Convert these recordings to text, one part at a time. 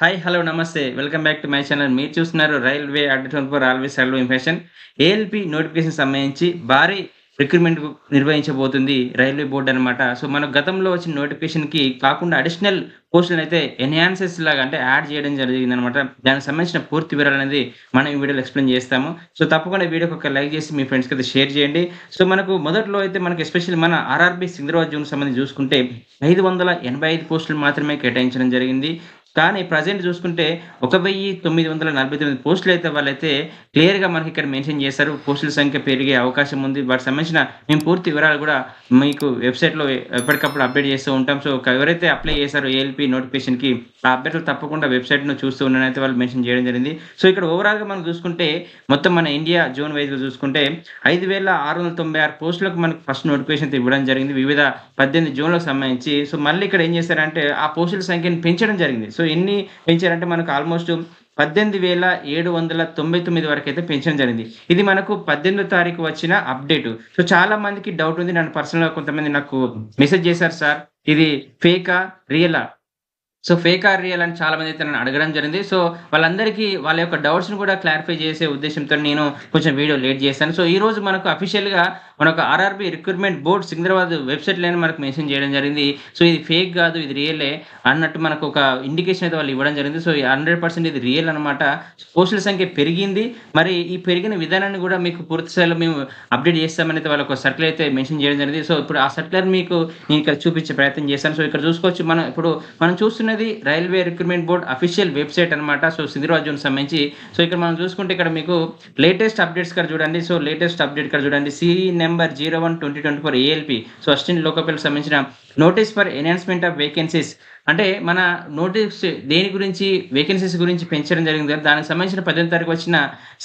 Hi hello నమస్తే. Welcome back to my channel మీరు చూస్తున్నారు railway advertisement for always railway information ALP notification సంబంధించి భారీ రిక్రూట్మెంట్ నిర్వహించబోతుంది రైల్వే బోర్డు అనమాట సో మన గతంలో వచ్చిన నోటిఫికేషన్కి కాకుండా అడిషనల్ పోస్టులను అయితే ఎన్హాన్సెస్ లాగా అంటే యాడ్ చేయడం జరిగింది అనమాట దానికి సంబంధించిన పూర్తి వివరాలు అనేది మనం ఈ వీడియోలో ఎక్స్ప్లెయిన్ చేస్తాము. సో తప్పకుండా వీడియోకి ఒక లైక్ చేసి మీ ఫ్రెండ్స్కి అయితే షేర్ చేయండి. సో మనకు మొదట్లో అయితే మనకి ఎస్పెషల్లీ మన ఆర్ఆర్బి సికింద్రాబాద్ జోన్ సంబంధించి చూసుకుంటే ఐదు వందల ఎనభై ఐదు పోస్టులు మాత్రమే కేటాయించడం జరిగింది. కానీ ప్రజెంట్ చూసుకుంటే ఒక వెయ్యి తొమ్మిది వందల నలభై తొమ్మిది పోస్టులు అయితే వాళ్ళైతే క్లియర్గా మనకి ఇక్కడ మెన్షన్ చేశారు. పోస్టుల సంఖ్య పెరిగే అవకాశం ఉంది. వాటికి సంబంధించిన మేము పూర్తి వివరాలు కూడా మీకు వెబ్సైట్లో ఎప్పటికప్పుడు అప్డేట్ చేస్తూ ఉంటాం. సో ఎవరైతే అప్లై చేశారో ఏఎల్పి నోటిఫికేషన్కి ఆ అప్డేట్లు తప్పకుండా వెబ్సైట్ను చూస్తూ ఉన్నారైతే వాళ్ళు మెన్షన్ చేయడం జరిగింది. సో ఇక్కడ ఓవరాల్గా మనం చూసుకుంటే మొత్తం మన ఇండియా జోన్ వైజ్గా చూసుకుంటే ఐదు వేల ఆరు వందల తొంభై ఆరు పోస్టులకు మనకు ఫస్ట్ నోటిఫికేషన్ ఇవ్వడం జరిగింది. వివిధ పద్దెనిమిది జోన్లకు సంబంధించి. సో మళ్ళీ ఇక్కడ ఏం చేశారంటే ఆ పోస్టుల సంఖ్యను పెంచడం జరిగింది. సో ఎన్ని పెంచారంటే మనకు ఆల్మోస్ట్ పద్దెనిమిది వేల ఏడు వందల తొంభై తొమ్మిది వరకు అయితే పెంచడం జరిగింది. ఇది మనకు పద్దెనిమిదో తారీఖు వచ్చిన అప్డేట్. సో చాలా మందికి డౌట్ ఉంది. నన్ను పర్సనల్గా కొంతమంది నాకు మెసేజ్ చేశారు సార్. ఇది ఫేకా రియలా? సో ఫేక్ ఆర్ రియల్ అని చాలా మంది అయితే నన్ను అడగడం జరిగింది. సో వాళ్ళందరికీ వాళ్ళ యొక్క డౌట్స్ని కూడా క్లారిఫై చేసే ఉద్దేశంతో నేను కొంచెం వీడియో లేట్ చేశాను. సో ఈ రోజు మనకు అఫీషియల్గా మనకు ఆర్ఆర్బి రిక్రూట్మెంట్ బోర్డ్ సికింద్రాబాద్ వెబ్సైట్లోనే మనకు మెన్షన్ చేయడం జరిగింది. సో ఇది ఫేక్ కాదు ఇది రియలే అన్నట్టు మనకు ఒక ఇండికేషన్ అయితే వాళ్ళు ఇవ్వడం జరిగింది. సో హండ్రెడ్ పర్సెంట్ ఇది రియల్ అనమాట పోస్టుల సంఖ్య పెరిగింది. మరి ఈ పెరిగిన విధానాన్ని కూడా మీకు పూర్తి స్థాయిలో మేము అప్డేట్ చేస్తామని అయితే ఒక సర్కిల్ అయితే మెన్షన్ చేయడం జరిగింది. సో ఇప్పుడు ఆ సర్కిల్ మీకు నేను ఇక్కడ చూపించే ప్రయత్నం చేశాను సో ఇక్కడ చూసుకోవచ్చు మనం ఇప్పుడు మనం చూస్తున్నది railway recruitment board official website అనమాట సో సిద్ధిరాజ్ జోన్ సంబంధించి. సో ఇక్కడ మనం చూసుకుంటే ఇక్కడ మీకు లేటెస్ట్ అప్డేట్స్ ఇక్కడ చూడండి. సో లేటెస్ట్ అప్డేట్ ఇక్కడ చూడండి. CE number zero one twenty twenty four ALP so assistant local సంబంధించిన notice for enhancement of vacancies అంటే మన నోటీస్ దేని గురించి వేకెన్సీస్ గురించి పెంచడం జరిగింది. కదా దానికి సంబంధించిన పద్దెనిమిది తారీఖు వచ్చిన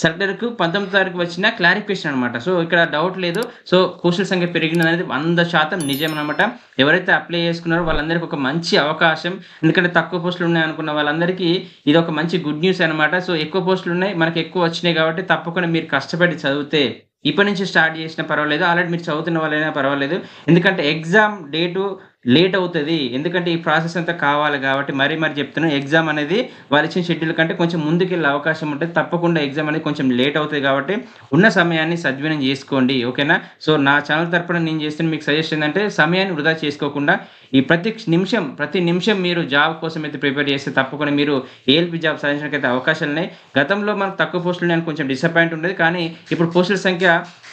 సర్కులర్కు పంతొమ్మిది తారీఖు వచ్చిన క్లారిఫికేషన్ అనమాట సో ఇక్కడ డౌట్ లేదు. సో పోస్టుల సంఖ్య పెరిగింది అనేది వంద శాతం నిజం అనమాట ఎవరైతే అప్లై చేసుకున్నారో వాళ్ళందరికీ ఒక మంచి అవకాశం. ఎందుకంటే తక్కువ పోస్టులు ఉన్నాయి అనుకున్న వాళ్ళందరికీ ఇది ఒక మంచి గుడ్ న్యూస్ అనమాట సో ఎక్కువ పోస్టులు ఉన్నాయి మనకి ఎక్కువ వచ్చినాయి కాబట్టి తప్పకుండా మీరు కష్టపడి చదివితే ఇప్పటి నుంచి స్టార్ట్ చేసినా పర్వాలేదు. ఆల్రెడీ మీరు చదువుతున్న వాళ్ళైనా పర్వాలేదు. ఎందుకంటే ఎగ్జామ్ డేటు లేట్ అవుతుంది. ఎందుకంటే ఈ ప్రాసెస్ అంతా కావాలి కాబట్టి మరీ మరి చెప్తున్నాను ఎగ్జామ్ అనేది వాళ్ళు ఇచ్చిన షెడ్యూల్ కంటే కొంచెం ముందుకెళ్ళే అవకాశం ఉంటుంది. తప్పకుండా ఎగ్జామ్ అనేది కొంచెం లేట్ అవుతుంది కాబట్టి ఉన్న సమయాన్ని సద్వినియోగం చేసుకోండి. ఓకేనా? సో నా ఛానల్ తరపున నేను చేస్తున్న మీకు సజెషన్ ఏంటంటే సమయాన్ని వృధా చేసుకోకుండా ఈ ప్రతి నిమిషం ప్రతి నిమిషం మీరు జాబ్ కోసం అయితే ప్రిపేర్ చేస్తే తప్పకుండా మీరు ఏఎల్పి జాబ్ సాధించడానికి అయితే అవకాశాలు ఉన్నాయి. గతంలో మనకు తక్కువ పోస్టులు నేను కొంచెం డిసప్పాయింట్ ఉండేది. కానీ ఇప్పుడు పోస్టుల సంఖ్య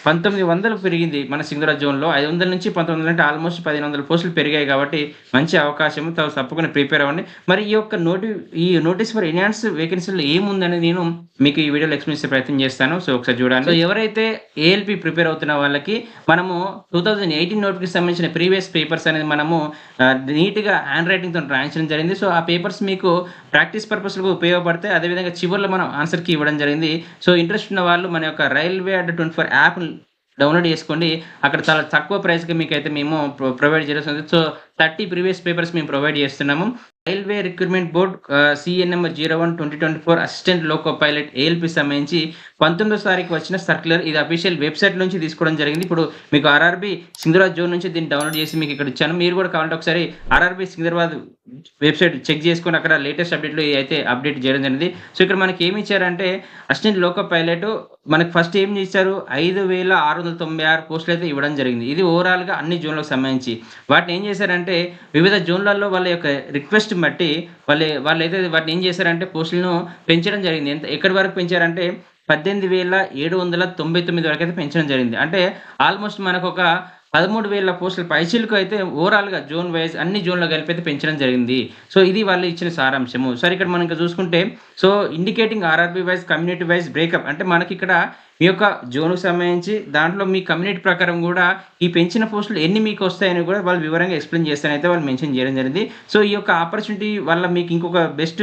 పంతొమ్మిది వందలు పెరిగింది మన సింగరాజ్ జోన్లో. ఐదు వందల నుంచి పంతొమ్మిది వందలు అంటే ఆల్మోస్ట్ పదిహేను వందల పోస్టులు పెరిగాయి. కాబట్టి మంచి అవకాశం త- తప్పకుండా ప్రిపేర్ అవ్వండి. మరి ఈ యొక్క నోటి ఈ నోటీస్ ఫర్ ఎన్హాన్స్ వేకెన్సీలో ఏముందని నేను మీకు ఈ వీడియోలో ఎక్స్ప్లెయిన్ చేసే ప్రయత్నం చేస్తాను. సో ఒకసారి చూడండి. సో ఎవరైతే ఏఎల్పి ప్రిపేర్ అవుతున్న వాళ్ళకి మనము టూ థౌజండ్ ఎయిటీన్ నోటికి సంబంధించిన ప్రీవియస్ పేపర్స్ అనేది మనము నీట్గా హ్యాండ్ రైటింగ్తో రాయించడం జరిగింది. సో ఆ పేపర్స్ మీకు ప్రాక్టీస్ పర్పస్లకు ఉపయోగపడతాయి అదేవిధంగా చివరిలో మనం ఆన్సర్కి ఇవ్వడం జరిగింది. సో ఇంట్రెస్ట్ ఉన్న వాళ్ళు మన యొక్క రైల్వే అడ్డ ట్వంటీ ఫోర్ యాప్ డౌన్లోడ్ చేసుకోండి. అక్కడ చాలా తక్కువ ప్రైస్కి మీకు అయితే మేము ప్రొ- ప్రొవైడ్ చేస్తుంది సో థర్టీ ప్రీవియస్ పేపర్స్ మేము ప్రొవైడ్ చేస్తున్నాము. Railway recruitment board CN number zero one twenty twenty four assistant loco pilot ALP సంబంధించి పంతొమ్మిదో తారీఖు వచ్చిన సర్క్యులర్ ఇది అఫీషియల్ వెబ్సైట్ నుంచి తీసుకోవడం జరిగింది. ఇప్పుడు మీకు ఆర్ఆర్బి సింధురాజ్ జోన్ నుంచి దీన్ని డౌన్లోడ్ చేసి మీకు ఇక్కడ ఇచ్చాను. మీరు కూడా కావాలంటే ఒకసారి ఆర్ఆర్బి సికింద్రాబాద్ వెబ్సైట్ చెక్ చేసుకొని అక్కడ లేటెస్ట్ అప్డేట్లు అయితే అప్డేట్ చేయడం జరిగింది. సో ఇక్కడ మనకి ఏమి ఇచ్చారంటే అసిస్టెంట్ లోకో పైలట్ మనకి ఫస్ట్ ఏం చేశారు? ఐదు వేల ఆరు వందల తొంభై ఆరు పోస్టులు అయితే ఇవ్వడం జరిగింది. ఇది ఓవరాల్గా అన్ని జోన్లకు సంబంధించి. వాటిని ఏం చేశారంటే వివిధ జోన్లలో వాళ్ళ యొక్క రిక్వెస్ట్ బట్టి వాళ్ళు వాళ్ళు అయితే వాటిని ఏం చేశారంటే పోస్టులను పెంచడం జరిగింది. ఎంత ఎక్కడి వరకు పెంచారంటే పద్దెనిమిది వేల ఏడు వందల తొంభై తొమ్మిది వరకు అయితే పెంచడం జరిగింది. అంటే ఆల్మోస్ట్ మనకు ఒక పదమూడు వేల పోస్టుల పైచీలకు అయితే ఓవరాల్గా జోన్ వైజ్ అన్ని జోన్లో కలిపి అయితే పెంచడం జరిగింది. సో ఇది వాళ్ళు ఇచ్చిన సారాంశము. సరే ఇక్కడ మనం ఇంకా చూసుకుంటే so indicating RRB wise community wise breakup అంటే మనకి ఇక్కడ మీ యొక్క జోన్కు సంబంధించి దాంట్లో మీ కమ్యూనిటీ ప్రకారం కూడా ఈ పెంచిన పోస్టులు ఎన్ని మీకు వస్తాయని కూడా వాళ్ళు వివరంగా ఎక్స్ప్లెయిన్ చేస్తానైతే వాళ్ళు మెన్షన్ చేయడం జరిగింది. సో ఈ యొక్క ఆపర్చునిటీ వల్ల మీకు ఇంకొక బెస్ట్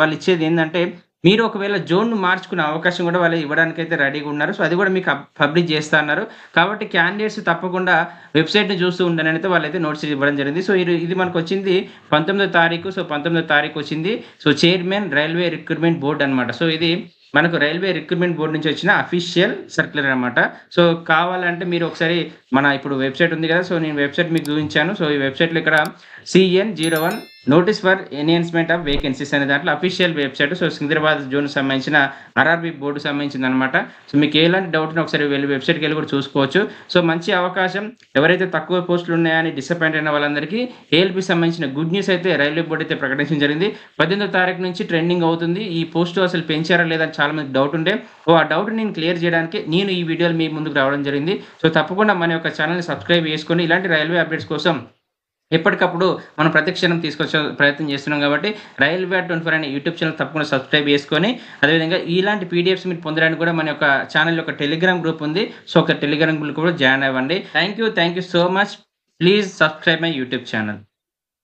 వాళ్ళు ఇచ్చేది ఏంటంటే మీరు ఒకవేళ జోన్ను మార్చుకునే అవకాశం కూడా వాళ్ళు ఇవ్వడానికి అయితే రెడీగా ఉన్నారు. సో అది కూడా మీకు పబ్లిష్ చేస్తా అన్నారు. కాబట్టి క్యాండిడేట్స్ తప్పకుండా వెబ్సైట్ని చూస్తూ ఉండని అయితే వాళ్ళైతే నోట్స్ ఇవ్వడం జరిగింది. సో ఇది ఇది మనకు వచ్చింది పంతొమ్మిదో తారీఖు. సో పంతొమ్మిదో తారీఖు వచ్చింది. So chairman railway recruitment board అనమాట సో ఇది మనకు రైల్వే రిక్రూట్మెంట్ బోర్డు నుంచి వచ్చిన అఫీషియల్ సర్క్యులర్ అనమాట సో కావాలంటే మీరు ఒకసారి మన ఇప్పుడు వెబ్సైట్ ఉంది కదా సో నేను వెబ్సైట్ మీకు చూపించాను. సో ఈ వెబ్సైట్లో ఇక్కడ CN zero one notice for enhancement of vacancies అనే దాంట్లో official website so Secunderabad zone సంబంధించిన ఆర్ఆర్బి బోర్డు సంబంధించింది అనమాట సో మీకు ఎలాంటి డౌట్ ఒకసారి వెళ్ళి వెబ్సైట్కి వెళ్ళి కూడా చూసుకోవచ్చు. సో మంచి అవకాశం. ఎవరైతే తక్కువ పోస్టులు ఉన్నాయని డిసప్పాయింట్ అయిన వాళ్ళందరికీ ఏఎల్పి సంబంధించిన గుడ్ న్యూస్ అయితే రైల్వే బోర్డు అయితే ప్రకటించడం జరిగింది. పద్దెనిమిదో తారీఖు నుంచి ట్రెండింగ్ అవుతుంది. ఈ పోస్టు అసలు పెంచారా లేదా అని చాలా మంది డౌట్ ఉండే. ఓ ఆ డౌట్ నేను క్లియర్ చేయడానికి నేను ఈ వీడియోలు మీ ముందుకు రావడం జరిగింది. సో తప్పకుండా మన యొక్క ఛానల్ని సబ్స్క్రైబ్ చేసుకొని ఇలాంటి రైల్వే అప్డేట్స్ కోసం ఎప్పటికప్పుడు మనం ప్రతిక్షణం తీసుకొచ్చే ప్రయత్నం చేస్తున్నాం కాబట్టి రైల్వే ట్వంటీ ఫోర్ అనే యూట్యూబ్ ఛానల్ తప్పకుండా సబ్స్క్రైబ్ చేసుకొని అదేవిధంగా ఇలాంటి పీడిఎఫ్స్ మీరు పొందడానికి కూడా మన యొక్క ఛానల్ యొక్క టెలిగ్రామ్ గ్రూప్ ఉంది. సో ఒక టెలిగ్రామ్ గ్రూప్ కూడా జాయిన్ అవ్వండి. Thank you thank you so much. Please subscribe my YouTube channel.